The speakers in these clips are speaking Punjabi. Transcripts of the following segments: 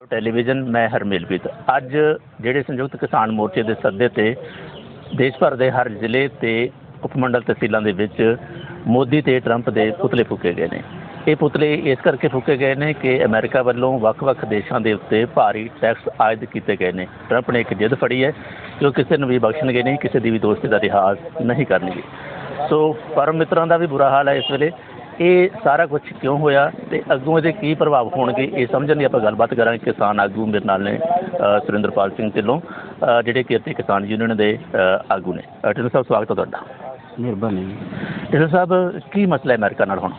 ਟੈਲੀਵਿਜ਼ਨ ਮੈਂ ਹਰਮੇਲਪ੍ਰੀਤ ਅੱਜ ਜਿਹੜੇ ਸੰਯੁਕਤ ਕਿਸਾਨ ਮੋਰਚੇ ਦੇ ਸੱਦੇ ਤੇ ਦੇਸ਼ ਭਰ ਦੇ ਹਰ ਜ਼ਿਲ੍ਹੇ ਤੇ ਉਪਮੰਡਲ ਤਹਿਸੀਲਾਂ ਦੇ ਵਿੱਚ ਮੋਦੀ ਤੇ ਟਰੰਪ ਦੇ ਪੁਤਲੇ ਫੂਕੇ ਗਏ ਨੇ। ਇਹ ਪੁਤਲੇ ਇਸ ਕਰਕੇ ਫੂਕੇ ਗਏ ਨੇ ਕਿ ਅਮਰੀਕਾ ਵੱਲੋਂ ਵੱਖ-ਵੱਖ ਦੇਸ਼ਾਂ ਦੇ ਉੱਤੇ ਭਾਰੀ ਟੈਕਸ ਆਇਦ ਕੀਤੇ ਗਏ ਨੇ। ਟਰੰਪ ਨੇ ਇੱਕ ਜਿੱਦ ਫੜੀ ਹੈ ਕਿ ਉਹ ਕਿਸੇ ਨੂੰ ਵੀ ਬਖਸ਼ਣਗੇ ਨਹੀਂ, ਕਿਸੇ ਦੀ ਵੀ ਦੋਸਤੀ ਦਾ ਰਿਹਾਜ਼ ਨਹੀਂ ਕਰਨਗੇ। ਸੋ ਪਰਮ ਮਿੱਤਰਾਂ ਦਾ ਵੀ ਬੁਰਾ ਹਾਲ ਹੈ ਇਸ ਵੇਲੇ। ਇਹ ਸਾਰਾ ਕੁਝ ਕਿਉਂ ਹੋਇਆ ਤੇ ਅੱਗੋਂ ਇਹਦੇ ਕੀ ਪ੍ਰਭਾਵ ਹੋਣਗੇ ਇਹ ਸਮਝਣ ਦੀ ਆਪਾਂ ਗੱਲਬਾਤ ਕਰਾਂਗੇ ਕਿਸਾਨ ਆਗੂ ਮੇਰੇ ਨਾਲ ਨੇ ਸੁਰਿੰਦਰਪਾਲ ਸਿੰਘ ਢਿੱਲੋਂ ਜਿਹੜੇ ਕਿ ਇੱਥੇ ਕਿਸਾਨ ਯੂਨੀਅਨ ਦੇ ਆਗੂ ਨੇ। ਢਿੱਲੋਂ ਸਾਹਿਬ ਸਵਾਗਤ ਹੈ ਤੁਹਾਡਾ। ਮਿਹਰਬਾਨੀ। ਢਿੱਲੋਂ ਸਾਹਿਬ ਕੀ ਮਸਲਾ ਹੈ ਅਮਰੀਕਾ ਨਾਲ ਹੁਣ?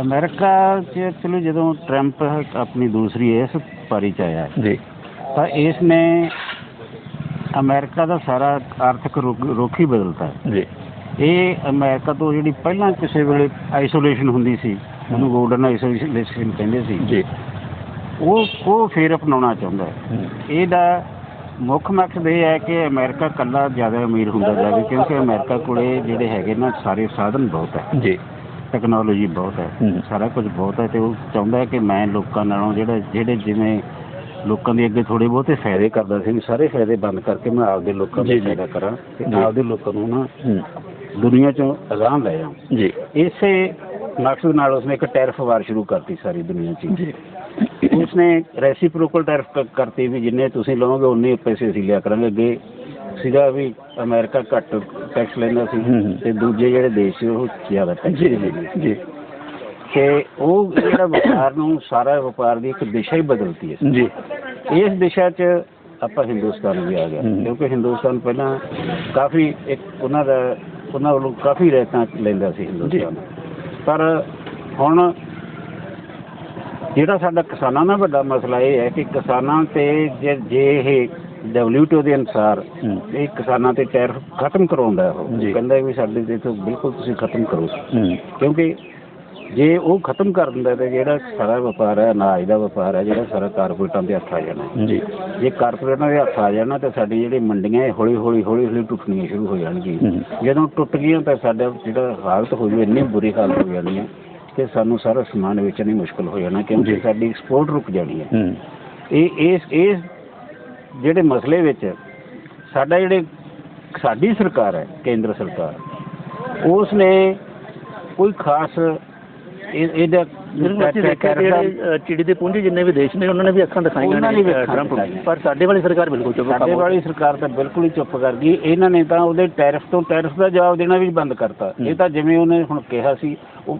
ਅਮਰੀਕਾ 'ਚ ਚਲੋ ਜਦੋਂ ਟਰੰਪ ਆਪਣੀ ਦੂਸਰੀ ਇਸ ਪਾਰੀ 'ਚ ਆਇਆ ਜੀ। ਤਾਂ ਇਸ ਨੇ ਅਮਰੀਕਾ ਦਾ ਸਾਰਾ ਆਰਥਿਕ ਰੁਖ ਰੁਖ ਹੀ ਬਦਲਤਾ। ਹੈ ਜੀ। ਇਹ ਅਮਰੀਕਾ ਤੋਂ ਜਿਹੜੀ ਪਹਿਲਾਂ ਕਿਸੇ ਵੇਲੇ ਆਈਸੋਲੇਸ਼ਨ ਹੁੰਦੀ ਸੀ ਉਹਨੂੰ ਗੋਲਡਨ ਆਈਸੋਲੇਸ਼ਨ ਕਹਿੰਦੇ ਸੀ। ਜੀ। ਉਹ ਉਹ ਫੇਰ ਅਪਣਾਉਣਾ ਚਾਹੁੰਦਾ ਇਹਦਾ ਮੁੱਖ ਮਕਸਦ ਇਹ ਹੈ ਕਿ ਅਮਰੀਕਾ ਕੱਲਾ ਜ਼ਿਆਦਾ ਅਮੀਰ ਹੁੰਦਾ ਜਾਵੇ ਕਿਉਂਕਿ ਅਮਰੀਕਾ ਕੋਲੇ ਜਿਹੜੇ ਹੈਗੇ ਨਾ ਸਾਰੇ ਸਾਧਨ ਬਹੁਤ ਹੈ। ਜੀ। ਟੈਕਨੋਲੋਜੀ ਬਹੁਤ ਹੈ। ਸਾਰਾ ਕੁਝ ਬਹੁਤ ਹੈ ਤੇ ਉਹ ਚਾਹੁੰਦਾ ਹੈ ਕਿ ਮੈਂ ਲੋਕਾਂ ਨਾਲੋਂ ਜਿਹੜਾ ਜਿਹੜੇ ਜਿਵੇਂ ਲੋਕਾਂ ਦੇ ਅੱਗੇ ਥੋੜੇ ਬਹੁਤੇ ਫਾਇਦੇ ਕਰਦਾ ਸੀ ਸਾਰੇ ਫਾਇਦੇ ਬੰਦ ਕਰਕੇ ਮੈਂ ਆਪਦੇ ਲੋਕਾਂ ਦਾ। ਫਾਇਦਾ ਕਰਾਂ ਤੇ। ਆਪਦੇ ਲੋਕਾਂ ਨੂੰ ਨਾ ਦੁਨੀਆ ਚੋਂ ਅਜ਼ਾਮ ਲੈ ਜਾਵਾਂ ਜੀ। ਇਸੇ ਮਕਸਦ ਨਾਲ ਉਸਨੇ ਇੱਕ ਟੈਰਿਫ ਵਾਰ ਸ਼ੁਰੂ ਕਰਤੀ ਸਾਰੀ ਦੁਨੀਆ 'ਚ। ਜੀ। ਉਸਨੇ ਰੈਸੀਪ੍ਰੋਕਲ ਟੈਰਿਫ ਕਰਤੀ ਵੀ ਜਿੰਨੇ ਤੁਸੀਂ ਲਓਗੇ ਉਨੇ ਪੈਸੇ ਅਸੀਂ ਲਿਆ ਕਰਾਂਗੇ। ਅੱਗੇ ਸੀਗਾ ਵੀ ਅਮਰੀਕਾ ਘੱਟ ਟੈਕਸ ਲੈਂਦਾ ਸੀ। ਤੇ ਦੂਜੇ ਜਿਹੜੇ ਦੇਸ਼ ਸੀ ਉਹ ਜ਼ਿਆਦਾ ਟੈਕਸ ਜੀ ਜੀ ਜੀ। ਤੇ ਉਹ ਜਿਹੜਾ ਵਪਾਰ ਨੂੰ ਸਾਰਾ ਵਪਾਰ ਦੀ ਇੱਕ ਦਿਸ਼ਾ ਹੀ ਬਦਲਤੀ ਹੈ। ਜੀ। ਇਸ ਦਿਸ਼ਾ 'ਚ ਆਪਾਂ ਹਿੰਦੁਸਤਾਨ ਵੀ ਆ ਗਿਆ। ਕਿਉਂਕਿ ਹਿੰਦੁਸਤਾਨ ਪਹਿਲਾਂ ਕਾਫੀ ਇੱਕ ਉਹਨਾਂ ਦਾ ਉਹਨਾਂ ਵੱਲੋਂ ਕਾਫੀ ਰਹਿਤਾਂ ਲੈਂਦਾ ਸੀ ਹਿੰਦੁਸਤਾਨ। ਪਰ ਹੁਣ ਜਿਹੜਾ ਸਾਡਾ ਕਿਸਾਨਾਂ ਦਾ ਵੱਡਾ ਮਸਲਾ ਇਹ ਹੈ ਕਿ ਕਿਸਾਨਾਂ ਤੇ ਜੇ ਜੇ ਇਹ ਡਬਲਯੂਟੀਓ ਦੇ ਅਨੁਸਾਰ ਇਹ ਕਿਸਾਨਾਂ ਤੇ ਟੈਰਿਫ ਖਤਮ ਕਰਾਉਂਦਾ ਉਹ। ਕਹਿੰਦਾ ਵੀ ਸਾਡੇ ਤੇ ਤੋਂ ਬਿਲਕੁਲ ਤੁਸੀਂ ਖਤਮ ਕਰੋ। ਕਿਉਂਕਿ ਜੇ ਉਹ ਖਤਮ ਕਰ ਦਿੰਦਾ ਤੇ ਜਿਹੜਾ ਸਾਰਾ ਵਪਾਰ ਹੈ ਅਨਾਜ ਦਾ ਵਪਾਰ ਹੈ ਜਿਹੜਾ ਸਾਰਾ ਕਾਰਪੋਰੇਟਾਂ ਦੇ ਹੱਥ ਆ ਜਾਣਾ ਜੀ। ਜੇ ਕਾਰਪੋਰੇਟਾਂ ਦੇ ਹੱਥ ਆ ਜਾਣਾ ਤਾਂ ਸਾਡੀ ਜਿਹੜੀ ਮੰਡੀਆਂ ਇਹ ਹੌਲੀ ਹੌਲੀ ਹੌਲੀ ਹੌਲੀ ਟੁੱਟਣੀਆਂ ਸ਼ੁਰੂ ਹੋ ਜਾਣਗੀਆਂ। ਜਦੋਂ ਟੁੱਟ ਗਈਆਂ ਤਾਂ ਸਾਡਾ ਜਿਹੜਾ ਹਾਲਤ ਹੋ ਜੂ ਇੰਨੀ ਬੁਰੀ ਹਾਲਤ ਹੋ ਜਾਣੀ ਹੈ ਕਿ ਸਾਨੂੰ ਸਾਰਾ ਸਮਾਨ ਵੇਚਣਾ ਹੀ ਮੁਸ਼ਕਲ ਹੋ ਜਾਣਾ ਕਿਉਂਕਿ। ਸਾਡੀ ਐਕਸਪੋਰਟ ਰੁਕ ਜਾਣੀ ਹੈ। ਇਹ ਇਸ ਇਸ ਜਿਹੜੇ ਮਸਲੇ ਵਿੱਚ ਸਾਡਾ ਜਿਹੜੇ ਸਾਡੀ ਸਰਕਾਰ ਹੈ ਕੇਂਦਰ ਸਰਕਾਰ ਉਸ ਨੇ ਕੋਈ ਖਾਸ ਇਹ- ਇਹਦਾ ਬਿਲਕੁਲ ਅਸੀਂ ਦੇਖਿਆ ਕਿ ਜਿਹੜੇ ਅ, ਚਿੜੀ ਦੇ ਪੁੰਜ ਜਿੰਨੇ ਵੀ ਦੇਸ਼ ਨੇ ਉਹਨਾਂ ਨੇ ਵੀ ਅੱਖਾਂ ਦਿਖਾਈਆਂ ਉਹਨਾਂ ਨੇ ਵੀ ਅ, ਅੱਖਾਂ ਟਰੰਪ ਨੂੰ। ਦਿਖਾਈਆਂ। ਪਰ ਸਾਡੇ ਵਾਲੀ ਸਰਕਾਰ ਬਿਲਕੁਲ ਚੁੱਪ ਸਾਡੇ ਖਾਮੋਸ਼ ਵਾਲੀ ਸਰਕਾਰ ਤਾਂ ਬਿਲਕੁਲ ਹੀ ਚੁੱਪ ਕਰ ਗਈ ਇਹਨਾਂ ਨੇ ਤਾਂ ਉਹਦੇ ਟੈਰਿਫ ਤੋਂ ਟੈਰਿਫ ਦਾ ਜਵਾਬ ਦੇਣਾ ਵੀ ਬੰਦ ਕਰਤਾ। ਇਹ ਤਾਂ ਜਿਵੇਂ ਉਹਨੇ ਹੁਣ ਕਿਹਾ ਸੀ ਉਹ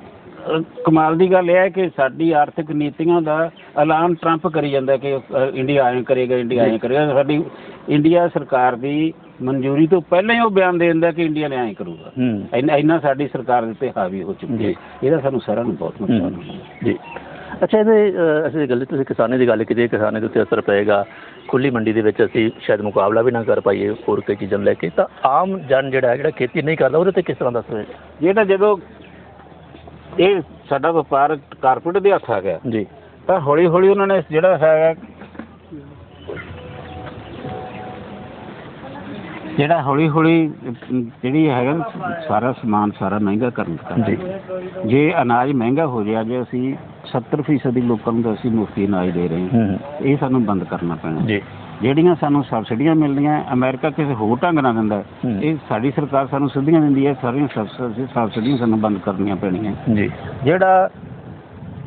ਕਮਾਲ ਦੀ ਗੱਲ ਇਹ ਹੈ ਕਿ ਸਾਡੀ ਆਰਥਿਕ ਨੀਤੀਆਂ ਦਾ ਐਲਾਨ ਟਰੰਪ ਕਰੀ ਜਾਂਦਾ ਕਿ ਇੰਡੀਆ ਐਂ ਕਰੇਗਾ ਇੰਡੀਆ ਐਂ ਕਰੇਗਾ ਸਾਡੀ ਇੰਡੀਆ ਸਰਕਾਰ ਦੀ ਮਨਜ਼ੂਰੀ ਤੋਂ ਪਹਿਲਾਂ ਹੀ ਉਹ ਬਿਆਨ ਦੇ ਦਿੰਦਾ ਕਿ ਇੰਡੀਆ ਨੇ ਐਂ ਕਰੂਗਾ। ਇੰਨਾ ਇੰਨਾ ਸਾਡੀ ਸਰਕਾਰ ਦੇ ਉੱਤੇ ਹਾਵੀ ਹੋ ਚੁੱਕੀ ਹੈ। ਇਹਦਾ ਸਾਨੂੰ ਸਾਰਿਆਂ ਨੂੰ ਬਹੁਤ ਨੁਕਸਾਨ ਹੋਇਆ। ਜੀ। ਅੱਛਾ ਇਹਦੇ ਅਸੀਂ ਗੱਲ ਤੁਸੀਂ ਕਿਸਾਨੀ ਦੀ ਗੱਲ ਕੀਤੀ ਕਿਸਾਨੀ ਦੇ ਉੱਤੇ ਅਸਰ ਪਏਗਾ। ਖੁੱਲੀ ਮੰਡੀ ਦੇ ਵਿੱਚ ਅਸੀਂ ਸ਼ਾਇਦ ਮੁਕਾਬਲਾ ਵੀ ਨਾ ਕਰ ਪਾਈਏ ਹੋਰ ਕਈ ਚੀਜ਼ਾਂ ਲੈ ਕੇ। ਤਾਂ ਆਮ ਜਨ ਜਿਹੜਾ ਹੈ, ਜਿਹੜਾ ਖੇਤੀ ਨਹੀਂ ਕਰਦਾ ਉਹਦੇ ਤੇ ਕਿਸ ਤਰ੍ਹਾਂ ਦਾ ਅਸਰ ਹੋਏਗਾ? ਜਿਹੜਾ ਜਦੋਂ ਇਹ ਸਾਡਾ ਵਪਾਰ ਕਾਰਪੋਰੇਟ ਦੇ ਹੱਥ ਆ ਗਿਆ। ਜੀ। ਤਾਂ ਹੌਲੀ ਹੌਲੀ ਉਹਨਾਂ ਨੇ ਜਿਹੜਾ ਹੈਗਾ ਜਿਹੜਾ ਹੌਲੀ ਹੌਲੀ ਜਿਹੜੀ ਹੈਗਾ ਨਾ, ਸਾਰਾ ਸਮਾਨ ਸਾਰਾ ਮਹਿੰਗਾ ਕਰਨ ਕਰ ਜੀ। ਜੇ ਅਨਾਜ ਮਹਿੰਗਾ ਹੋ ਰਿਹਾ ਜੇ ਅਸੀਂ 70% ਦੀ ਲੋਕਾਂ ਨੂੰ ਤਾਂ ਅਸੀਂ ਮੁਫਤੀ ਅਨਾਜ ਦੇ ਰਹੇ ਹਾਂ ਇਹ ਸਾਨੂੰ ਬੰਦ ਕਰਨਾ ਪੈਣਾ। ਜੀ। ਜਿਹੜੀਆਂ ਸਾਨੂੰ ਸਬਸਿਡੀਆਂ ਮਿਲਦੀਆਂ ਅਮਰੀਕਾ ਕਿਸੇ ਹੋਰ ਢੰਗ ਨਾਲ ਦਿੰਦਾ। ਇਹ ਸਾਡੀ ਸਰਕਾਰ ਸਾਨੂੰ ਸਿੱਧੀਆਂ ਦਿੰਦੀ ਹੈ ਸਾਰੀਆਂ ਸਬਸਿਡੀ- ਸਬਸਿਡੀਆਂ ਸਾਨੂੰ ਬੰਦ ਕਰਨੀਆਂ ਪੈਣੀਆਂ। ਜੀ। ਜਿਹੜਾ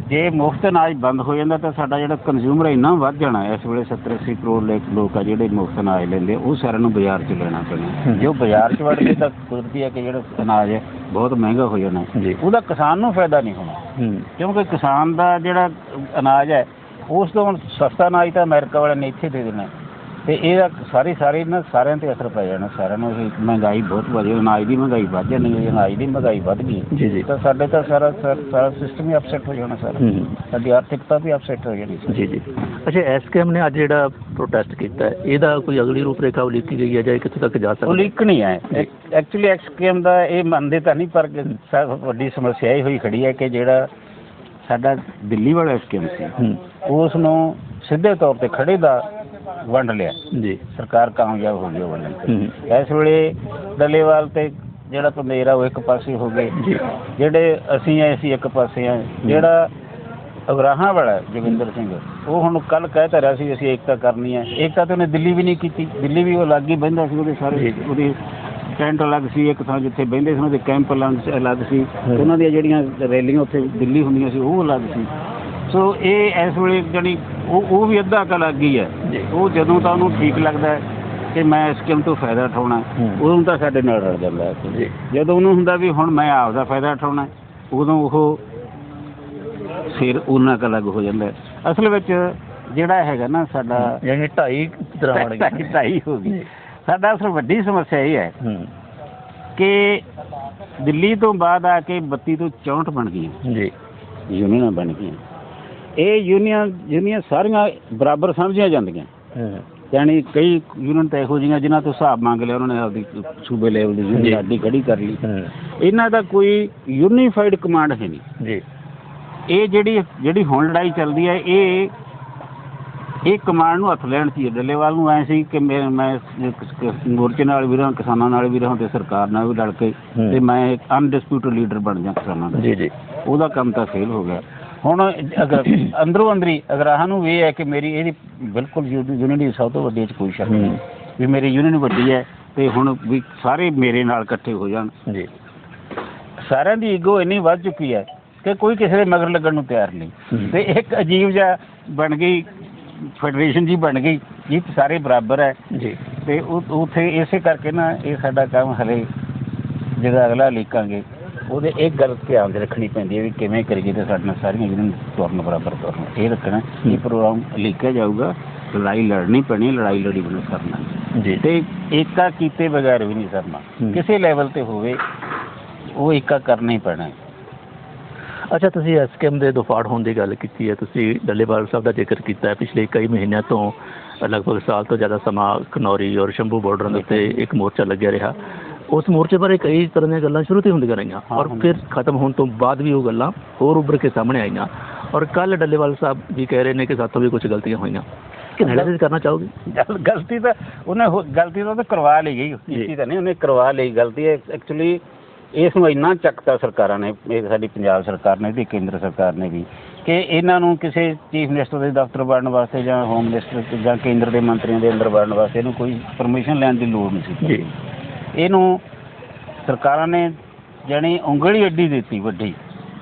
ਜੇ ਮੁਫਤ ਅਨਾਜ ਬੰਦ ਹੋ ਜਾਂਦਾ ਤਾਂ ਸਾਡਾ ਜਿਹੜਾ ਕੰਜ਼ਿਊਮਰ ਇੰਨਾ ਵੱਧ ਜਾਣਾ। ਇਸ ਵੇਲੇ 70 80 ਕਰੋੜ ਲੋਕ- ਲੋਕ ਆ ਜਿਹੜੇ ਮੁਫਤ ਅਨਾਜ ਲੈਂਦੇ ਉਹ ਸਾਰਿਆਂ ਨੂੰ ਬਾਜ਼ਾਰ 'ਚ ਲੈਣਾ ਪੈਣਾ। ਜੋ ਬਾਜ਼ਾਰ 'ਚ ਵੜਦੇ ਤਾਂ ਕੁਦਰਤੀ ਹੈ ਕਿ ਜਿਹੜਾ ਅਨਾਜ ਹੈ ਬਹੁਤ ਮਹਿੰਗਾ ਹੋ ਜਾਣਾ ਉਹਦਾ ਕਿਸਾਨ ਨੂੰ ਫਾਇਦਾ ਨਹੀਂ ਹੋਣਾ। ਕਿਉਂਕਿ ਕਿਸਾਨ ਦਾ ਜਿਹੜਾ ਅਨਾਜ ਹੈ ਉਸ ਤੋਂ ਸਸਤਾ ਅਨਾਜ ਤਾਂ ਅਮਰੀਕਾ ਵਾਲਿਆਂ ਨੇ ਇੱਥੇ ਦੇ ਦੇਣਾ ਤੇ ਇਹਦਾ ਸਾਰੀ ਸਾਰੀ ਨਾ ਸਾਰਿਆਂ ਤੇ ਅਸਰ ਪੈ ਜਾਣਾ ਸਾਰਿਆਂ ਨੂੰ ਇਹ ਮਹਿੰਗਾਈ ਬਹੁਤ ਵਧੀ ਅਨਾਜ ਦੀ ਮਹਿੰਗਾਈ ਵੱਧ ਜਾਣੀ ਹੈ ਜੇ ਅਨਾਜ ਦੀ ਮਹਿੰਗਾਈ ਵੱਧ ਗਈ ਜੀ ਜੀ। ਤਾਂ ਸਾਡੇ ਤਾਂ ਸਾਰਾ ਸਾਰਾ- ਸਿਸਟਮ ਹੀ ਅਪਸੈਟ ਹੋ ਜਾਣਾ ਸਾਰਾ। ਸਾਡੀ ਆਰਥਿਕਤਾ ਵੀ ਅਪਸੈਟ ਹੋ ਜਾਣੀ ਜੀ ਜੀ। ਅੱਛਾ ਐਸਕੇਐਮ ਨੇ ਅੱਜ ਜਿਹੜਾ ਪ੍ਰੋਟੈਸਟ ਕੀਤਾ ਇਹਦਾ ਕੋਈ ਅਗਲੀ ਰੂਪਰੇਖਾ ਉਲੀਕੀ ਗਈ ਹੈ ਜਾਂ ਇਹ ਕਿੱਥੇ ਤੱਕ ਜਾ ਸਕਦਾ ਲੀਕ ਨਹੀਂ ਹੈ। ਐਕਚੁਅਲੀ ਐਕਸਕੇਮ ਦਾ ਇਹ ਮੰਨਦੇ ਤਾਂ ਨਹੀਂ ਪਰ ਵੱਡੀ ਸਮੱਸਿਆ ਇਹ ਹੋਈ ਖੜੀ ਹੈ ਕਿ ਜਿਹੜਾ ਸਾਡਾ ਦਿੱਲੀ ਵਾਲਾ ਐਕਸਕੇਮ ਸੀ ਉਸ ਨੂੰ ਸਿੱਧੇ ਤੌਰ ਤੇ ਖੜੇ ਦਾ ਵੰਡ ਲਿਆ। ਜੀ। ਸਰਕਾਰ ਕਾਮਯਾਬ ਹੋ ਗਈ ਉਹ ਵੰਡਣ ਇਸ ਵੇਲੇ ਡੱਲੇਵਾਲ ਤੇ ਜਿਹੜਾ ਪੰਦੇਰਾ ਉਹ ਇੱਕ ਪਾਸੇ ਹੋ ਗਏ। ਜਿਹੜੇ ਅਸੀਂ ਐ ਅਸੀਂ ਇੱਕ ਪਾਸੇ ਆ। ਜਿਹੜਾ ਅਗਰਾਹਾਂ ਵਾਲਾ ਜੋਗਿੰਦਰ ਸਿੰਘ ਉਹ ਹੁਣ ਕੱਲ ਕਹਿ ਤਾਂ ਰਿਹਾ ਸੀ ਅਸੀਂ ਏਕਤਾ ਕਰਨੀ ਹੈ ਏਕਤਾ ਤੇ ਉਹਨੇ ਦਿੱਲੀ ਵੀ ਨਹੀਂ ਕੀਤੀ। ਦਿੱਲੀ ਵੀ ਉਹ ਲੱਗ ਹੀ ਬਹਿੰਦਾ ਸੀ ਉਹਦੇ ਸਾਰੇ ਉਹਦੇ ਟੈਂਟ ਅਲੱਗ ਸੀ ਇੱਕ ਥਾਂ ਜਿੱਥੇ ਬਹਿੰਦੇ ਸੀ ਉਹਦੇ ਕੈਂਪ ਅਲੱਗ ਅਲੱਗ ਸੀ। ਉਹਨਾਂ ਦੀਆਂ ਜਿਹੜੀਆਂ ਰੈਲੀਆਂ ਉੱਥੇ ਦਿੱਲੀ ਹੁੰਦੀਆਂ ਸੀ ਉਹ ਅਲੱਗ ਸੀ। ਸੋ ਇਹ ਇਸ ਵੇਲੇ ਜਿਹੜੀ ਉਹ ਉਹ ਵੀ ਅੱਧਾ ਕੁ ਅਲੱਗ ਹੀ ਹੈ। ਜੀ। ਉਹ ਜਦੋਂ ਤਾਂ ਉਹਨੂੰ ਠੀਕ ਲੱਗਦਾ ਹੈ ਕਿ ਮੈਂ ਇਸ ਸਕੀਮ ਤੋਂ ਫਾਇਦਾ ਉਠਾਉਣਾ ਹੂੰ। ਉਦੋਂ ਤਾਂ ਸਾਡੇ ਨਾਲ ਰਲ ਜਾਂਦਾ ਹੈ। ਜੀ। ਜਦੋਂ ਉਹਨੂੰ ਹੁੰਦਾ ਵੀ ਹੁਣ ਮੈਂ ਆਪ ਦਾ ਫਾਇਦਾ ਉਠਾਉਣਾ ਹੈ, ਉਦੋਂ ਉਹ ਫਿਰ ਉਹਨਾਂ ਕੁ ਅਲੱਗ ਹੋ ਜਾਂਦਾ ਹੈ। ਅਸਲ ਵਿੱਚ ਜਿਹੜਾ ਹੈਗਾ ਨਾ ਸਾਡਾ ਯਾਨੀ ਢਾਈ ਤਰ੍ਹਾਂ ਬਣ ਢਾਈ ਗਏ ਢਾਈ ਹੋ ਗਈ। ਸਾਡਾ ਅਸਲ ਵੱਡੀ ਸਮੱਸਿਆ ਇਹ ਹੈ ਹੂੰ। ਕਿ ਦਿੱਲੀ ਤੋਂ ਬਾਅਦ ਆ ਕੇ 32 ਤੋਂ 64 ਬਣ ਗਈਆਂ। ਜੀ। ਯੂਨੀਅਨਾਂ ਬਣ ਗਈਆਂ। ਇਹ ਯੂਨੀਅਨ ਯੂਨੀਅਨ ਸਾਰੀਆਂ ਬਰਾਬਰ ਸਮਝੀਆਂ ਜਾਂਦੀਆਂ। ਯਾਨੀ ਕਈ ਯੂਨੀਅਨ ਤਾਂ ਇਹੋ ਜਿਹੀਆਂ ਜਿਨ੍ਹਾਂ ਤੋਂ ਹਿਸਾਬ ਮੰਗ ਲਿਆ ਉਹਨਾਂ ਨੇ ਆਪਦੀ ਸੂਬੇ ਲੈਵਲ ਦੀ। ਯੂਨੀਅਨ ਅੱਡੀ ਖੜੀ ਕਰ ਲਈ। ਇਹਨਾਂ ਦਾ ਕੋਈ ਯੂਨੀਫਾਈਡ ਕਮਾਂਡ ਹੈ ਨਹੀਂ। ਜੀ। ਇਹ ਜਿਹੜੀ ਜਿਹੜੀ ਹੁਣ ਲੜਾਈ ਚੱਲਦੀ ਹੈ ਇਹ ਇਹ ਕਮਾਂਡ ਨੂੰ ਹੱਥ ਲੈਣ ਸੀ। ਡੱਲੇਵਾਲ ਨੂੰ ਐ ਸੀ ਕਿ ਮੈਂ ਮੋਰਚੇ ਨਾਲ ਵੀ ਰਹਾਂ ਕਿਸਾਨਾਂ ਨਾਲ ਵੀ ਰਹਾਂ ਤੇ ਸਰਕਾਰ ਨਾਲ ਵੀ ਲੜ ਕੇ। ਤੇ ਮੈਂ ਇੱਕ ਅਨਡਿਸਪਿਊਟਡ ਲੀਡਰ ਬਣ ਜਾ ਕਿਸਾਨਾਂ ਦਾ ਜੀ ਜੀ। ਉਹਦਾ ਕੰਮ ਤਾਂ ਫੇਲ ਹੋ ਗਿਆ। ਹੁਣ ਅਗਰ ਅੰਦਰੋਂ ਅੰਦਰੀ ਅਗਰ ਆਹ ਨੂੰ ਇਹ ਹੈ ਕਿ ਮੇਰੀ ਇਹਦੀ ਬਿਲਕੁਲ ਯੂਨਿਟੀ ਸਭ ਤੋਂ ਵੱਡੀ 'ਚ ਕੋਈ ਸ਼ੱਕ ਨਹੀਂ। ਵੀ ਮੇਰੀ ਯੂਨਿਟੀ ਵੱਡੀ ਹੈ ਤੇ ਹੁਣ ਵੀ ਸਾਰੇ ਮੇਰੇ ਨਾਲ ਇਕੱਠੇ ਹੋ ਜਾਣ। ਜੀ। ਸਾਰਿਆਂ ਦੀ ਈਗੋ ਇੰਨੀ ਵੱਧ ਚੁੱਕੀ ਹੈ ਕਿ ਕੋਈ ਕਿਸੇ ਦੇ ਮਗਰ ਲੱਗਣ ਨੂੰ ਤਿਆਰ ਨਹੀਂ। ਤੇ ਇੱਕ ਅਜੀਬ ਜਿਹਾ ਬਣ ਗਈ ਫੈਡਰੇਸ਼ਨ ਜੀ ਬਣ ਗਈ ਜਿੱਥੇ ਸਾਰੇ ਬਰਾਬਰ ਹੈ। ਜੀ। ਤੇ ਉਹ ਉਥੇ ਇਸੇ ਕਰਕੇ ਨਾ ਇਹ ਸਾਡਾ ਕੰਮ ਹਲੇ ਜਿਹੜਾ ਅਗਲਾ ਲੀਕਾਂਗੇ। ਉਹਦੇ ਇੱਕ ਗੱਲ ਧਿਆਨ ਦੇ ਰੱਖਣੀ ਪੈਂਦੀ ਹੈ ਵੀ ਕਿਵੇਂ ਕਰੀਏ ਤੇ ਸਾਡੇ ਨਾਲ ਸਾਰੀਆਂ ਯੂਨੀਅਨ ਤੁਰਨ ਬਰਾਬਰ ਤੁਰਨ ਇਹ ਰੱਖਣਾ ਇਹ ਪ੍ਰੋਗਰਾਮ ਲੀਕਿਆ ਜਾਊਗਾ ਲੜਾਈ ਲੜਨੀ ਪੈਣੀ ਲੜਾਈ ਲੜੀ ਬਣਾ ਕਰਨਾ ਜੀ। ਤੇ ਏਕਾ ਕੀਤੇ ਬਗੈਰ ਵੀ ਨਹੀਂ ਸਰਨਾ। ਕਿਸੇ ਲੈਵਲ ਤੇ ਹੋਵੇ ਉਹ ਏਕਾ ਕਰਨਾ ਹੀ ਪੈਣਾ ਅੱਛਾ ਤੁਸੀਂ ਐਸਕੇਐਮ ਦੇ ਦਫਾੜ ਹੋਣ ਦੀ ਗੱਲ ਕੀਤੀ ਹੈ ਤੁਸੀਂ ਡੱਲੇਵਾਲ ਸਾਹਿਬ ਦਾ ਜ਼ਿਕਰ ਕੀਤਾ ਹੈ ਪਿਛਲੇ ਕਈ ਮਹੀਨਿਆਂ ਤੋਂ ਲਗਭਗ ਸਾਲ ਤੋਂ ਜ਼ਿਆਦਾ ਸਮਾਂ ਖਨੌਰੀ ਔਰ ਸ਼ੰਭੂ ਬਾਰਡਰਾਂ ਦੇ ਉੱਤੇ ਇੱਕ ਮੋਰਚਾ ਲੱਗਿਆ ਰਿਹਾ। ਉਸ ਮੋਰਚੇ ਬਾਰੇ ਕਈ ਤਰ੍ਹਾਂ ਦੀਆਂ ਗੱਲਾਂ ਸ਼ੁਰੂ ਤੋਂ ਹੀ ਹੁੰਦੀਆਂ ਰਹੀਆਂ ਔਰ। ਫਿਰ ਖਤਮ ਹੋਣ ਤੋਂ ਬਾਅਦ ਵੀ ਉਹ ਗੱਲਾਂ ਹੋਰ ਉੱਭਰ ਕੇ ਸਾਹਮਣੇ ਆਈਆਂ। ਔਰ ਕੱਲ ਡੱਲੇਵਾਲ ਸਾਹਿਬ ਵੀ ਕਹਿ ਰਹੇ ਨੇ ਕਿ ਸਾਤੋਂ ਵੀ ਕੁਝ ਗਲਤੀਆਂ ਹੋਈਆਂ। ਕਿ ਐਨਾਲਿਸਿਸ ਕਰਨਾ ਚਾਹੋਗੇ? ਗਲ- ਗਲਤੀ ਤਾਂ ਉਹਨੇ ਗਲਤੀ ਤਾਂ ਉਹਨੇ ਕਰਵਾ ਲਈ ਗਈ। ਕੀਤੀ ਤਾਂ ਨਹੀਂ ਉਹਨੇ ਕਰਵਾ ਲਈ। ਗਲਤੀ ਐਕਚੁਅਲੀ ਇਸ ਨੂੰ ਇੰਨਾ ਚੱਕਤਾ ਸਰਕਾਰਾਂ ਨੇ ਇਹ ਸਾਡੀ ਪੰਜਾਬ ਸਰਕਾਰ ਨੇ ਤੇ ਕੇਂਦਰ ਸਰਕਾਰ ਨੇ ਵੀ ਕਿ ਇਹਨਾਂ ਨੂੰ ਕਿਸੇ ਚੀਫ ਮਿਨਿਸਟਰ ਦੇ ਦਫ਼ਤਰ ਵੜਨ ਵਾਸਤੇ ਜਾਂ ਹੋਮ ਮਿਨਿਸਟਰ ਜਾਂ ਕੇਂਦਰ ਦੇ ਮੰਤਰੀਆਂ ਦੇ ਅੰਦਰ ਵੜਨ ਵਾਸਤੇ ਇਹਨੂੰ ਕੋਈ ਪਰਮਿਸ਼ਨ ਲੈਣ ਦੀ ਲੋੜ ਨਹੀਂ ਸੀ। ਇਹਨੂੰ ਸਰਕਾਰਾਂ ਨੇ ਜਾਣੀ ਉਂਗਲੀ ਅੱਡੀ ਦਿੱਤੀ ਵੱਡੀ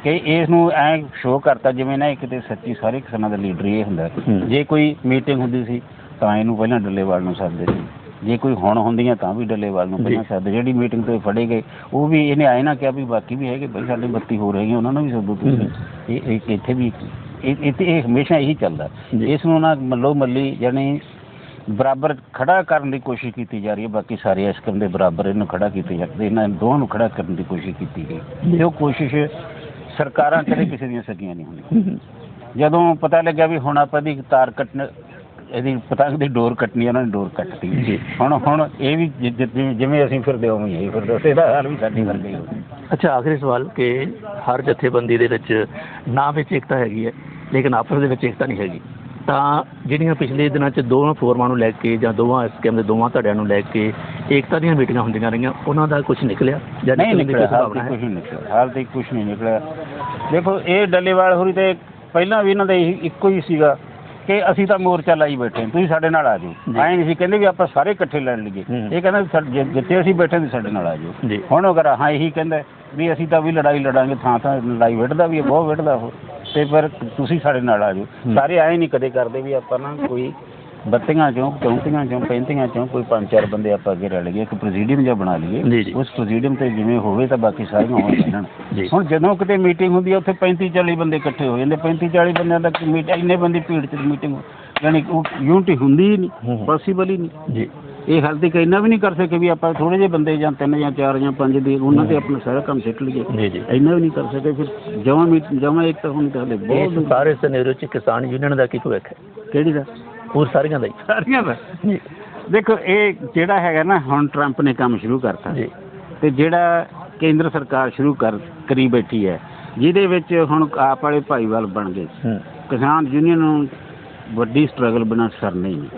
ਕਿ ਇਸ ਨੂੰ ਐ ਸ਼ੋਅ ਕਰਤਾ ਜਿਵੇਂ ਨਾ ਇਹ ਕਿਤੇ ਸੱਚੀ ਸਾਰੇ ਕਿਸਾਨਾਂ ਦਾ ਲੀਡਰ ਇਹ ਹੁੰਦਾ। ਜੇ ਕੋਈ ਮੀਟਿੰਗ ਹੁੰਦੀ ਸੀ ਤਾਂ ਇਹਨੂੰ ਪਹਿਲਾਂ ਡੱਲੇਵਾਲ ਨੂੰ ਸੱਦਦੇ ਸੀ ਜੇ ਕੋਈ ਹੁਣ ਹੁੰਦੀਆਂ ਤਾਂ ਵੀ ਡੱਲੇਵਾਲ ਨੂੰ ਪਹਿਲਾਂ। ਸੱਦਦੇ ਜਿਹੜੀ ਮੀਟਿੰਗ ਤੋਂ ਫੜੇ ਗਏ ਉਹ ਵੀ ਇਹਨੇ ਆਏ ਨਾ ਕਿਹਾ ਵੀ ਬਾਕੀ ਵੀ ਹੈਗੇ ਬਈ ਸਾਡੇ 32 ਹੋ ਰਹੇ ਉਹਨਾਂ ਨੂੰ ਵੀ ਸੱਦੋ ਤੁਸੀਂ। ਇਹ ਇੱਥੇ ਵੀ ਇਹ ਇਹ ਹਮੇਸ਼ਾ ਇਹੀ ਚੱਲਦਾ। ਇਸ ਨੂੰ ਨਾ ਮੱਲੋ ਮੱਲੀ ਜਾਣੀ ਬਰਾਬਰ ਖੜਾ ਕਰਨ ਦੀ ਕੋਸ਼ਿਸ਼ ਕੀਤੀ ਜਾ ਰਹੀ ਹੈ ਬਾਕੀ ਸਾਰੇ ਇਸ ਕਰਨ ਦੇ ਬਰਾਬਰ ਇਹਨੂੰ ਖੜਾ ਕੀਤਾ ਜਾਂਦਾ ਇਹਨਾਂ ਦੋਹਾਂ ਨੂੰ ਖੜਾ ਕਰਨ ਦੀ ਕੋਸ਼ਿਸ਼ ਕੀਤੀ ਗਈ। ਉਹ ਕੋਸ਼ਿਸ਼ ਸਰਕਾਰਾਂ ਕਦੇ ਕਿਸੇ ਦੀਆਂ ਸਕੀਆਂ ਨਹੀਂ ਹੁੰਦੀਆਂ। ਜਦੋਂ ਪਤਾ ਲੱਗਿਆ ਵੀ ਹੁਣ ਆਪਾਂ ਦੀ ਤਾਰ ਕੱਟਣ ਇਹਦੀ ਪਤੰਗ ਦੀ ਡੋਰ ਕੱਟਣੀ ਉਹਨਾਂ ਨੇ ਡੋਰ ਕੱਟਤੀ। ਹੁਣ ਹੁਣ ਇਹ ਵੀ ਜਿਵੇਂ ਅਸੀਂ ਫਿਰਦੇ ਉਵੇਂ ਹੀ ਇਹ ਫਿਰਦੇ ਤੇ ਇਹਦਾ ਹਾਲ ਵੀ ਸਾਡੀ ਵਰਗਾ ਹੀ ਅੱਛਾ ਆਖਰੀ ਸਵਾਲ ਕਿ ਹਰ ਜਥੇਬੰਦੀ ਦੇ ਵਿੱਚ ਨਾਂ ਵਿੱਚ ਏਕਤਾ ਹੈਗੀ ਹੈ ਲੇਕਿਨ ਆਪਸ ਦੇ ਵਿੱਚ ਏਕਤਾ ਨਹੀਂ ਹੈਗੀ। ਤਾਂ ਜਿਹੜੀਆਂ ਪਿਛਲੇ ਦਿਨਾਂ 'ਚ ਦੋਵਾਂ ਫੋਰਮਾਂ ਨੂੰ ਲੈ ਕੇ ਜਾਂ ਦੋਵਾਂ ਐਸਕੇਐਮ ਦੇ ਦੋਵਾਂ ਧੜਿਆਂ ਨੂੰ ਲੈ ਕੇ ਏਕਤਾ ਦੀਆਂ ਮੀਟਿੰਗਾਂ ਹੁੰਦੀਆਂ ਰਹੀਆਂ ਉਹਨਾਂ ਦਾ ਕੁਝ ਨਿਕਲਿਆ? ਜਾਂ ਨਹੀਂ ਨਿਕਲਿਆ ਹਾਲ ਤੱਕ ਕੁਝ ਨਹੀਂ ਨਿਕਲਿਆ ਹਾਲ ਤੱਕ ਕੁਝ ਨਹੀਂ ਨਿਕਲਿਆ। ਦੇਖੋ ਇਹ ਡੱਲੇਵਾਲ ਹੋਰੀ ਤੇ ਪਹਿਲਾਂ ਵੀ ਇਹਨਾਂ ਦਾ ਇਹੀ ਇੱਕੋ ਹੀ ਸੀਗਾ ਕਿ ਅਸੀਂ ਤਾਂ ਮੋਰਚਾ ਲਾਈ ਬੈਠੇ ਤੁਸੀਂ ਸਾਡੇ ਨਾਲ ਆ ਜਾਓ। ਐਂ ਨਹੀਂ ਸੀ ਕਹਿੰਦੇ ਵੀ ਆਪਾਂ ਸਾਰੇ ਇਕੱਠੇ ਲੜ ਲਈਏ ਹੂੰ। ਇਹ ਕਹਿੰਦਾ ਜਿੱਥੇ ਅਸੀਂ ਬੈਠੇ ਸੀ ਸਾਡੇ ਨਾਲ ਆ ਜਾਓ। ਹੁਣ ਅਗਰ ਹਾਂ ਇਹੀ ਕਹਿੰਦਾ ਵੀ ਅਸੀਂ ਤਾਂ ਵੀ ਲੜਾਈ ਲੜਾਂਗੇ ਥਾਂ ਥਾਂ ਲੜਾਈ ਵਿੱਢਦਾ ਵੀ ਬਹੁਤ ਵਿੱਢਦਾ ਉਹ। ਤੇ ਪਰ ਤੁਸੀਂ ਸਾਡੇ ਨਾਲ ਆ ਜਾਓ। ਹੂੰ। ਸਾਰੇ ਐਂ ਨਹੀਂ ਕਦੇ ਕਰਦੇ ਵੀ ਆਪਾਂ ਨਾ ਕੋਈ ਬੱਤੀਆਂ ਚੋਂ ਚੌਂਤੀਆਂ ਚੋਂ ਪੈਂਤੀਆਂ ਚੋਂ ਕੋਈ ਪੰਜ ਚਾਰ ਬੰਦੇ ਆਪਾਂ ਅੱਗੇ ਰਲ ਗਏ ਇੱਕ ਪ੍ਰੈਜ਼ੀਡੀਅਮ ਜਿਹਾ ਬਣਾ ਜੀ, ਲਈਏ। ਉਸ ਪ੍ਰੈਜ਼ੀਡੀਅਮ ਤੇ ਜਿਵੇਂ ਹੋਵੇ ਤਾਂ ਬਾਕੀ ਸਾਰੀਆਂ ਹੋਣ ਪੈਣਨ ਜੀ। ਹੁਣ ਜਦੋਂ ਕਿਤੇ ਮੀਟਿੰਗ ਹੁੰਦੀ ਹੈ ਉੱਥੇ 35 40 ਬੰਦੇ ਇਕੱਠੇ ਹੋ ਜਾਂਦੇ। 35 40 ਬੰਦਿਆਂ ਦਾ ਮੀਟ ਇੰਨੇ ਬੰਦੇ ਭੀੜ ਚ ਮੀਟਿੰਗ ਯਾਨੀ ਉਹ ਯੂਨਿਟੀ ਹੁੰਦੀ ਹੀ ਹੂੰ, ਨਹੀਂ ਹੂੰ। ਪੋਸੀਬਲ ਹੀ ਨਹੀਂ। ਜੀ। ਇਹ ਹਾਲ ਤੱਕ ਇੰਨਾ ਵੀ ਨਹੀਂ ਕਰ ਸਕੇ ਵੀ ਆਪਾਂ ਥੋੜੇ ਜਿਹੇ ਬੰਦੇ ਜਾਂ ਤਿੰਨ ਜਾਂ ਚਾਰ ਜਾਂ ਪੰਜ ਦੇ ਉਹਨਾਂ ਤੇ ਆਪਣਾ ਸਾਰਾ ਕੰਮ ਸਿੱਟ ਲਈਏ। ਜੀ ਜੀ। ਇੰਨਾ ਵੀ ਨਹੀਂ ਕਰ ਸਕੇ ਫਿਰ ਜਮਾ ਮੀਟ ਜਮਾ ਇੱਕ ਤਾਂ ਹੁਣ ਇਸ ਬਹੁਤ ਸਾਰੇ ਸਿਨੈਰੀਓ 'ਚ ਕਿਸਾਨ ਯੂਨੀਅਨ ਦਾ ਕੀ ਭਵਿੱਖ ਹੈ? ਕਿਹੜੀ ਦਾ? ਹੋਰ ਸਾਰੀਆਂ ਦਾ ਹੀ। ਸਾਰੀਆਂ ਦਾ? ਦੇਖੋ ਇਹ ਜਿਹੜਾ ਹੈਗਾ ਨਾ ਹੁਣ ਟਰੰਪ ਨੇ ਕੰਮ ਸ਼ੁਰੂ ਕਰਤਾ। ਜੀ। ਤੇ ਜਿਹੜਾ ਕੇਂਦਰ ਸਰਕਾਰ ਸ਼ੁਰੂ ਕਰ ਕਰੀ ਬੈਠੀ ਹੈ ਜਿਹਦੇ ਵਿੱਚ ਹੁਣ ਆਪ ਵਾਲੇ ਭਾਈਵਾਲ ਬਣ ਗਏ। ਕਿਸਾਨ ਯੂਨੀਅਨ ਨੂੰ ਵੱਡੀ ਸਟਰਗਲ ਬਿਨਾਂ ਸਰਨਾ ਹੀ ਨਹੀਂ।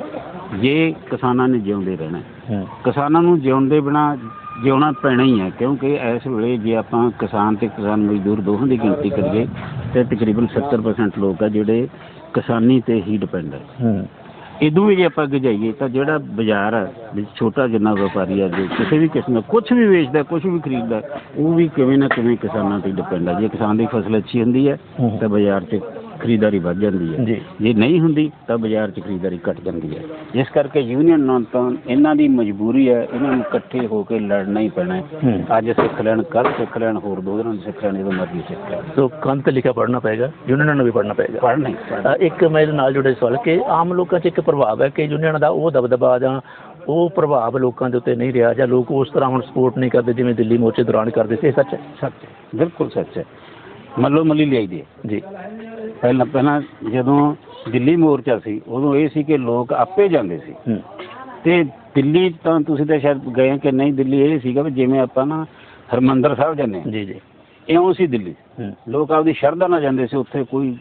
ਜੇ ਕਿਸਾਨਾਂ ਨੇ ਜਿਉਂਦੇ ਰਹਿਣਾ ਹੈ। ਕਿਸਾਨਾਂ ਨੂੰ ਜਿਉਂਦੇ ਬਿਨਾਂ ਜਿਉਣਾ ਪੈਣਾ ਹੀ ਹੈ ਕਿਉਂਕਿ ਇਸ ਵੇਲੇ ਜੇ ਆਪਾਂ ਕਿਸਾਨ ਤੇ ਕਿਸਾਨ ਮਜ਼ਦੂਰ ਦੋਹਾਂ ਦੀ ਗਿਣਤੀ ਕਰੀਏ ਤੇ ਤਕਰੀਬਨ 70% ਲੋਕ ਆ ਜਿਹੜੇ ਕਿਸਾਨੀ ਤੇ ਹੀ ਡਿਪੈਂਡ ਹੈ ਹੂੰ ਇਦੋਂ ਵੀ ਜੇ ਆਪਾਂ ਅੱਗੇ ਜਾਈਏ ਤਾਂ ਜਿਹੜਾ ਬਾਜ਼ਾਰ ਹੈ ਵੀ ਛੋਟਾ ਜਿੰਨਾ ਵਪਾਰੀ ਹੈ ਜੋ ਕਿਸੇ ਵੀ ਕਿਸਮ ਦਾ ਕੁਝ ਵੀ ਵੇਚਦਾ ਕੁਝ ਵੀ ਖਰੀਦਦਾ ਉਹ ਵੀ ਕਿਵੇਂ ਨਾ ਕਿਵੇਂ ਕਿਸਾਨਾਂ ਤੇ ਡਿਪੈਂਡ ਹੈ ਜੇ ਕਿਸਾਨ ਦੀ ਫਸਲ ਅੱਛੀ ਹੁੰਦੀ ਹੈ ਹੂੰ। ਤਾਂ ਬਾਜ਼ਾਰ 'ਚ ਖਰੀਦਦਾਰੀ ਵੱਧ ਜਾਂਦੀ ਹੈ। ਜੀ। ਜੇ ਨਹੀਂ ਹੁੰਦੀ ਤਾਂ ਬਾਜ਼ਾਰ 'ਚ ਖਰੀਦਦਾਰੀ ਘਟ ਜਾਂਦੀ ਹੈ। ਇਸ ਕਰਕੇ ਯੂਨੀਅਨ ਨਾਲ ਤਾਂ ਇਹਨਾਂ ਦੀ ਮਜਬੂਰੀ ਹੈ ਇਹਨਾਂ ਨੂੰ ਇਕੱਠੇ ਹੋ ਕੇ ਲੜਨਾ ਹੀ ਪੈਣਾ ਹੈ। ਅੱਜ ਸਿੱਖ ਲੈਣ ਕੱਲ ਸਿੱਖ ਲੈਣ ਹੋਰ ਦੋ ਦਿਨਾਂ ਸਿੱਖ ਲੈਣ ਜਦੋਂ ਮਰਜ਼ੀ ਸਿੱਖ ਲੈਣ। ਸੋ ਕੰਨ ਤੇ ਲਿਖਿਆ ਪੜ੍ਹਨਾ ਪਏਗਾ ਯੂਨੀਅਨਾਂ ਨੂੰ ਵੀ ਪੜ੍ਹਨਾ ਪਏਗਾ। ਅ, ਇੱਕ ਮੈਂ ਇਹਦੇ ਨਾਲ ਜੁੜੇ ਸਵਾਲ ਕਿ ਆਮ ਲੋਕਾਂ 'ਚ ਇੱਕ ਪ੍ਰਭਾਵ ਹੈ ਕਿ ਯੂਨੀਅਨ ਦਾ ਉਹ ਦਬਦਬਾ ਜਾਂ ਉਹ ਪ੍ਰਭਾਵ ਲੋਕਾਂ ਦੇ ਉੱਤੇ ਨਹੀਂ ਰਿਹਾ ਜਾਂ ਲੋਕ ਉਸ ਤਰ੍ਹਾਂ ਹੁਣ ਸਪੋਰਟ ਨਹੀਂ ਕਰਦੇ ਜਿਵੇਂ ਦਿੱਲੀ ਮੋਰਚੇ ਦੌਰਾਨ ਕਰਦੇ ਸੀ ਸੱਚ ਹੈ? ਸੱਚ ਬਿਲਕੁਲ ਸੱਚ ਹੈ। ਮੱਲੋ ਮੱਲੀ ਲਿਆਈ ਦੀ ਜੀ। ਪਹਿਲਾਂ ਪਹਿਲਾਂ ਜਦੋਂ ਦਿੱਲੀ ਮੋਰਚਾ ਸੀ ਉਦੋਂ ਇਹ ਸੀ ਕਿ ਲੋਕ ਆਪੇ ਜਾਂਦੇ ਸੀ। ਤੇ ਦਿੱਲੀ ਤਾਂ ਤੁਸੀਂ ਤਾਂ ਸ਼ਾਇਦ ਗਏ ਕਿ ਨਹੀਂ ਦਿੱਲੀ ਇਹ ਸੀਗਾ ਵੀ ਜਿਵੇਂ ਆਪਾਂ ਨਾ ਹਰਮੰਦਰ ਸਾਹਿਬ ਜਾਂਦੇ ਹਾਂ। ਜੀ ਜੀ। ਇਉਂ ਸੀ ਦਿੱਲੀ। ਲੋਕ ਆਪਦੀ ਸ਼ਰਧਾ ਨਾਲ ਜਾਂਦੇ ਸੀ ਉੱਥੇ ਕੋਈ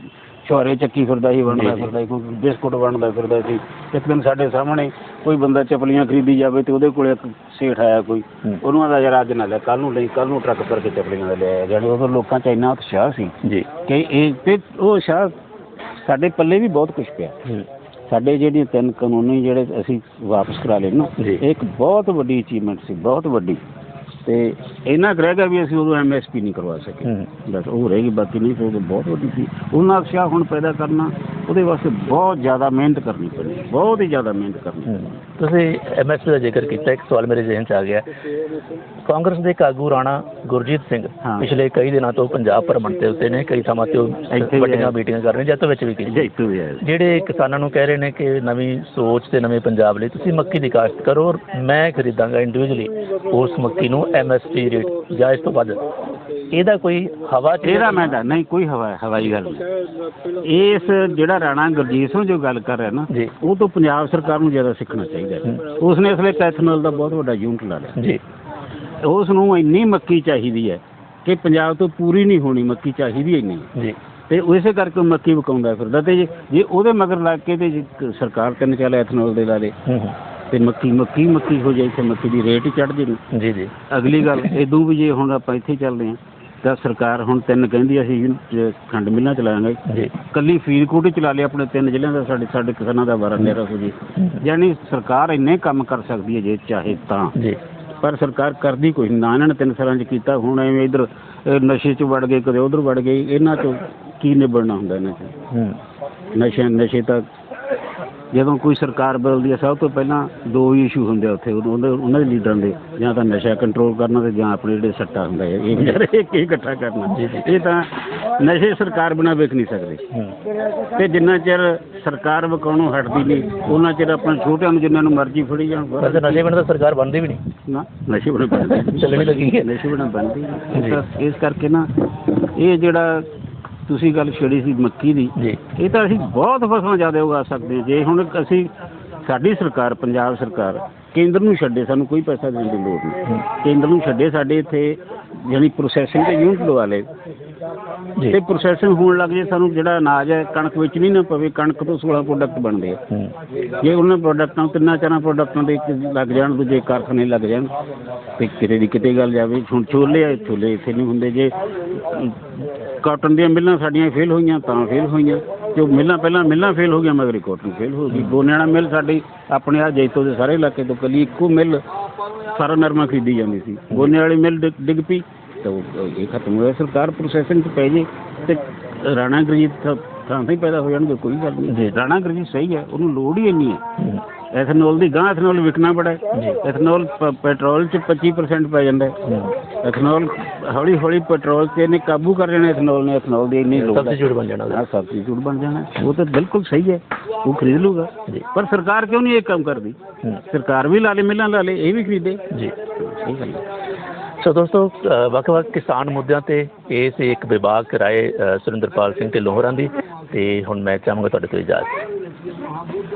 ਛੁਹਾਰੇ ਚੱਕੀ ਫਿਰਦਾ ਸੀ ਵੰਡਦਾ। ਫਿਰਦਾ ਸੀ ਕੋਈ ਬਿਸਕੁਟ ਵੰਡਦਾ ਫਿਰਦਾ ਸੀ। ਇੱਕ ਦਿਨ ਸਾਡੇ ਸਾਹਮਣੇ ਕੋਈ ਬੰਦਾ ਚਪਲੀਆਂ ਖਰੀਦੀ ਜਾਵੇ ਤੇ ਉਹਦੇ ਕੋਲੇ ਇੱਕ ਸੇਠ ਆਇਆ ਕੋਈ। ਉਹਨੂੰ ਆਦਾ ਯਾਰ ਅੱਜ ਨਾ ਲੈ ਕੱਲ ਨੂੰ ਲਈ ਕੱਲ ਨੂੰ ਟਰੱਕ ਭਰ ਕੇ ਚਪਲੀਆਂ ਦਾ ਲੈ ਆਇਆ ਜਾਨੀ ਉਦੋਂ ਲੋਕਾਂ 'ਚ ਇੰਨਾ ਉਤਸ਼ਾਹ ਸੀ ਜੀ। ਕਿ ਇਹ ਤੇ ਉਹ ਉਤਸ਼ਾਹ ਸਾਡੇ ਪੱਲੇ ਵੀ ਬਹੁਤ ਕੁਝ ਪਿਆ। ਸਾਡੇ ਜਿਹੜੀਆਂ ਤਿੰਨ ਕਾਨੂੰਨੀ ਜਿਹੜੇ ਅਸੀਂ ਵਾਪਸ ਕਰਾ ਲਏ ਨਾ ਇੱਕ ਬਹੁਤ ਵੱਡੀ ਅਚੀਵਮੈਂਟ ਸੀ ਬਹੁਤ ਵੱਡੀ। ਤੇ ਇਹਨਾਂ ਕੁ ਰਹਿ ਗਿਆ ਵੀ ਅਸੀਂ ਉਦੋਂ ਐਮਐਸਪੀ ਨਹੀਂ ਕਰਵਾ ਸਕੇ। ਬਸ ਉਹ ਰਹੇਗੀ ਬਾਕੀ ਨਹੀਂ ਤਾਂ ਬਹੁਤ ਵੱਡੀ ਸੀ। ਉਹਨਾਂ ਉਤਸ਼ਾਹ ਹੁਣ ਪੈਦਾ ਕਰਨਾ ਉਹਦੇ ਵਾਸਤੇ ਬਹੁਤ ਜ਼ਿਆਦਾ ਮਿਹਨਤ ਕਰਨੀ ਪੈਣੀ ਬਹੁਤ ਹੀ ਜ਼ਿਆਦਾ ਮਿਹਨਤ ਕਰਨੀ ਹਮ, ਤੁਸੀਂ ਐਮਐਸਪੀ ਦਾ ਜ਼ਿਕਰ ਕੀਤਾ ਇੱਕ ਸਵਾਲ ਮੇਰੇ ਜ਼ਿਹਨ 'ਚ ਆ ਗਿਆ ਕਾਂਗਰਸ ਦੇ ਇੱਕ ਆਗੂ ਰਾਣਾ ਗੁਰਜੀਤ ਸਿੰਘ ਹਾਂ। ਪਿਛਲੇ ਕਈ ਦਿਨਾਂ ਤੋਂ ਪੰਜਾਬ ਭ੍ਰਮਣ ਤੇ ਉੱਤੇ ਨੇ ਕਈ ਥਾਵਾਂ ਤੇ ਉਹ ਇੱਥੇ ਵੀ ਵੱਡੀਆਂ ਆਏ। ਮੀਟਿੰਗਾਂ ਕਰ ਰਹੇ ਨੇ ਜੱਤ ਵਿੱਚ ਵੀ ਕੀਤੀ ਜੈਤੂ ਜਿਹੜੇ ਕਿਸਾਨਾਂ ਨੂੰ ਕਹਿ ਰਹੇ ਨੇ ਕਿ ਨਵੀਂ ਸੋਚ ਤੇ ਨਵੇਂ ਪੰਜਾਬ ਲਈ ਤੁਸੀਂ ਮੱਕੀ ਦੀ ਕਾਸ਼ਤ ਕਰੋ ਔਰ ਮੈਂ ਖਰੀਦਾਂਗਾ ਇੰਡੀਵਿਜੂਅਲੀ ਉਸ ਮੱਕੀ ਨੂੰ ਐਮਐਸਪੀ ਰੇਟ ਜਾਂ ਇਸ ਤੋਂ ਵੱਧ ਇਹਦਾ ਕੋਈ ਹਵਾ 'ਚ ਇਹਦਾ ਮੈਂ ਨਹੀਂ ਕੋਈ ਹਵਾ ਹਵਾਈ ਗੱਲ ਨਹੀਂ। ਇਸ ਜਿਹੜਾ ਰਾਣਾ ਗੁਰਜੀਤ ਸਿੰਘ ਜੋ ਗੱਲ ਕਰ ਰਿਹਾ ਨਾ ਉਹ ਤੋਂ ਪੰਜਾਬ ਸਰਕਾਰ ਨੂੰ ਜ਼ਿਆਦਾ ਸਿੱਖਣਾ ਚਾਹੀਦਾ। ਉਸਨੇ ਇਸ ਲਈ ਕੈਥਨੋਲ ਦਾ ਬਹੁਤ ਵੱਡਾ ਯੂਨਿਟ ਲਾ ਲਿਆ। ਜੀ। ਉਸ ਨੂੰ ਇੰਨੀ ਮੱਕੀ ਚਾਹੀਦੀ ਹੈ ਕਿ ਪੰਜਾਬ ਤੋਂ ਪੂਰੀ ਨਹੀਂ ਹੋਣੀ ਮੱਕੀ ਚਾਹੀਦੀ ਇੰਨੀ। ਜੀ। ਤੇ ਉਹ ਇਸੇ ਕਰਕੇ ਮੱਕੀ ਵਿਕਾਉਂਦਾ ਫਿਰਦਾ ਤੇ ਜੇ- ਉਹਦੇ ਮਗਰ ਲੱਗ ਕੇ ਤੇ ਸਰਕਾਰ ਤਿੰਨ ਚਾਲ ਐਥਨੋਲ ਦੇ ਲਾ ਤੇ ਮੱਕੀ ਮੱਕੀ ਮੱਕੀ ਹੋ ਜਾਏ ਤੇ ਮੱਕੀ ਦੀ ਰੇਟ ਹੀ ਚੜ ਜੇ ਜੀ ਜੀ। ਅਗਲੀ ਗੱਲ ਇਦੋਂ ਵੀ ਜੇ ਹੁਣ ਆਪਾਂ ਇੱਥੇ ਚੱਲਦੇ ਹਾਂ। ਤਾਂ ਸਰਕਾਰ ਹੁਣ ਤਿੰਨ ਕਹਿੰਦੀ ਅਸੀਂ ਯੂਨਿਟ ਖੰਡ ਮਿੱਲਾਂ ਚਲਾਵਾਂਗੇ। ਜੀ। ਕੱਲੀ ਫਰੀਦਕੋਟ ਹੀ ਚਲਾ ਲਿਆ ਆਪਣੇ ਤਿੰਨ ਜ਼ਿਲ੍ਹਿਆਂ ਦਾ ਸਾਡੇ ਸਾਡੇ ਕਿਸਾਨਾਂ ਦਾ ਵਾਰਾ ਨੇਰਾ ਹੋ ਜੀ। ਯਾਨੀ ਸਰਕਾਰ ਇੰਨੇ ਕੰਮ ਕਰ ਸਕਦੀ ਹੈ ਜੇ ਚਾਹੇ ਤਾਂ। ਜੀ। ਪਰ ਸਰਕਾਰ ਕਰਦੀ ਕੋਈ ਨਹੀਂ। ਨਾ ਇਹਨਾਂ ਨੇ ਤਿੰਨ ਸਾਲਾਂ 'ਚ ਕੀਤਾ ਹੁਣ ਐਵੇਂ ਇਧਰ ਨਸ਼ੇ 'ਚ ਵੜ ਗਏ ਕਦੇ ਉਧਰ ਵੜ ਗਏ ਇਹਨਾਂ 'ਚ ਕੀ ਨਿਬੜਨਾ ਹੁੰਦਾ ਇਹਨਾਂ 'ਚ? ਹੂੰ। ਨਸ਼ੇ ਨਸ਼ੇ ਤਾਂ ਜਦੋਂ ਕੋਈ ਸਰਕਾਰ ਬਦਲਦੀ ਹੈ ਸਭ ਤੋਂ ਪਹਿਲਾਂ ਦੋ ਹੀ ਇਸ਼ੂ ਹੁੰਦੇ ਆ ਉੱਥੇ। ਉਦੋਂ ਉਹਨਾਂ ਉਹਨਾਂ ਦੇ ਲੀਡਰਾਂ ਦੇ ਜਾਂ ਤਾਂ ਨਸ਼ਾ ਕੰਟਰੋਲ ਕਰਨਾ ਤੇ ਜਾਂ ਆਪਣੇ ਜਿਹੜੇ ਸੱਟਾ ਹੁੰਦਾ ਹੈ ਇਹ ਵਿਚਾਰੇ ਇੱਕ ਹੀ ਇਕੱਠਾ ਕਰਨਾ। ਇਹ ਤਾਂ ਨਸ਼ੇ ਸਰਕਾਰ ਬਿਨਾਂ ਵੇਖ ਨਹੀਂ ਸਕਦੀ। ਤੇ ਜਿੰਨਾ ਚਿਰ ਸਰਕਾਰ ਵਿਕਾਉਣੋਂ ਹਟਦੀ ਨਹੀਂ ਉਹਨਾਂ ਚਿਰ ਆਪਣਾ ਛੋਟਿਆਂ ਨੂੰ ਜਿੰਨਾਂ ਨੂੰ ਮਰਜ਼ੀ ਫੜੀ ਜਾਣ। ਵੈਸੇ ਨਸ਼ੇ ਬਿਨਾਂ ਤਾਂ ਸਰਕਾਰ ਬਣਦੀ ਵੀ ਨਹੀਂ। ਨਾ ਨਸ਼ੇ ਬਣੇ ਬਣਦੇ ਚੱਲਣੀ ਲੱਗੀ ਹੈ। ਨਸ਼ੇ ਬਣਾ ਕਰ- ਇਸ ਕਰਕੇ ਨਾ ਇਹ ਜਿਹੜਾ ਤੁਸੀਂ ਗੱਲ ਛੇੜੀ ਸੀ ਮੱਕੀ ਦੀ ਜੀ। ਇਹ ਤਾਂ ਅਸੀਂ ਬਹੁਤ ਫਸਲਾਂ ਜ਼ਿਆਦਾ ਉਗਾ ਸਕਦੇ ਹਾਂ। ਜੇ ਹੁਣ ਅਸੀਂ ਸਾਡੀ ਸਰਕਾਰ ਪੰਜਾਬ ਸਰਕਾਰ ਕੇਂਦਰ ਨੂੰ ਛੱਡੇ ਸਾਨੂੰ ਕੋਈ ਪੈਸਾ ਦੇਣ ਦੀ ਲੋੜ ਨਹੀਂ। ਕੇਂਦਰ ਨੂੰ ਛੱਡੇ ਸਾਡੇ ਇੱਥੇ ਯਾਨੀ ਪ੍ਰੋਸੈਸਿੰਗ ਦੇ ਯੂਨਿਟ ਲਵਾ ਲੇ ਜੀ। ਤੇ ਪ੍ਰੋਸੈਸਿੰਗ ਹੋਣ ਲੱਗ ਜੇ ਸਾਨੂੰ ਜਿਹੜਾ ਅਨਾਜ ਹੈ ਕਣਕ ਵਿੱਚ ਨਹੀਂ ਨਾ ਪਵੇ ਕਣਕ ਤੋਂ 16 ਪ੍ਰੋਡਕਟ ਬਣਦੇ ਆ। ਜੇ ਉਹਨਾਂ ਪ੍ਰੋਡਕਟਾਂ ਤਿੰਨਾਂ ਚਾਰਾਂ ਪ੍ਰੋਡਕਟਾਂ ਦੇ ਲੱਗ ਜਾਣ ਦੂਜੇ ਕਾਰਖਾਨੇ ਲੱਗ ਜਾਣ ਤੇ ਕਿਤੇ ਦੀ ਕਿਤੇ ਗੱਲ ਜਾਵੇ ਹੁਣ ਛੋਲੇ ਆ ਛੋਲੇ ਇੱਥੇ ਨਹੀਂ ਹੁੰਦੇ। ਜੇ ਕਾਟਨ ਦੀਆਂ ਮਿੱਲਾਂ ਸਾਡੀਆਂ ਫੇਲ ਹੋਈਆਂ ਤਾਂ ਫੇਲ ਹੋਈਆਂ। ਜੋ ਮਿੱਲਾਂ ਪਹਿਲਾਂ ਮਿੱਲਾਂ ਫੇਲ ਹੋ ਗਈਆਂ ਮਗਰ ਕਾਟਨ ਫੇਲ ਹੋ ਗਈ। ਗੋਨਿਆਣਾ ਮਿੱਲ ਸਾਡੀ ਆਪਣੇ ਆ ਜੈਤੋ ਦੇ ਸਾਰੇ ਇਲਾਕੇ ਤੋਂ ਕੱਲੀ ਇੱਕੋ ਮਿੱਲ ਸਾਰਾ ਨਰਮਾ ਖਰੀਦੀ ਜਾਂਦੀ ਸੀ। ਗੋਨੇ ਵਾਲੀ ਮਿੱਲ ਡਿੱਗ- ਡਿੱਗ ਪਈ। ਤਾਂ ਉਹ- ਇਹ ਖਤਮ ਹੋਇਆ। ਸਰਕਾਰ ਪ੍ਰੋਸੈਸਿੰਗ 'ਚ ਪੈ ਜੇ ਤੇ ਰਾਣਾ ਗਰੀਬ ਥਾਂ ਥਾਂ ਤੇ ਹੀ ਪੈਦਾ ਹੋ ਜਾਣਗੇ ਕੋਈ ਗੱਲ। ਨਹੀਂ। ਰਾਣਾ ਗਰੀਬ ਸਹੀ ਹੈ ਉਹਨੂੰ ਲੋੜ ਹੀ ਇੰਨੀ ਹੂੰ। ਐਥਨੋਲ ਦੀ ਗਾਂ ਐਥਨੋਲ ਵਿਕਣਾ ਬੜਾ ਹੈ। ਐਥਨੋਲ ਪੈਟਰੋਲ 'ਚ 25% ਪੈ ਜਾਂਦਾ ਹੈ। ਐਥਨੋਲ ਹੌਲੀ ਹੌਲੀ ਪੈਟਰੋਲ 'ਤੇ ਇਹਨੇ ਕਾਬੂ ਕਰ ਲੈਣਾ ਐਥਨੋਲ ਨੇ ਐਥਨੋਲ ਦੀ ਇੰਨੀ ਲੋੜ ਸਬਸਟੀਟਿਊਟ ਬਣ ਜਾਣਾ। ਹਾਂ ਸਬਸਟੀਟਿਊਟ ਬਣ ਜਾਣਾ। ਉਹ ਤਾਂ ਬਿਲਕੁਲ ਸਹੀ ਹੈ। ਉਹ ਖਰੀਦ ਲੂਗਾ। ਪਰ ਸਰਕਾਰ ਕਿਉਂ ਨਹੀਂ ਇਹ ਕੰਮ ਕਰਦੀ? ਸਰਕਾਰ ਵੀ ਲਾ ਲੇ ਮਿਲਾਂ ਲਾ ਲੇ ਇਹ ਵੀ ਖਰੀਦੇ। ਜੀ। ਸਹੀ ਗੱਲ ਹੈ। ਸੋ ਦੋਸਤੋ ਵੱਖ-ਵੱਖ ਕਿਸਾਨ ਮੁੱਦਿਆਂ ਤੇ ਇਹ ਸੀ ਇੱਕ ਵਿਭਾਗ ਰਾਏ ਅ, ਸੁਰਿੰਦਰਪਾਲ ਸਿੰਘ ਤੇ ਲੋਹਰਾਂ ਦੀ ਤੇ ਹੁਣ ਮੈਂ ਚਾਹਾਂਗਾ ਤੁਹਾਡੇ ਤੋਂ ਇਜਾਜ਼ਤ।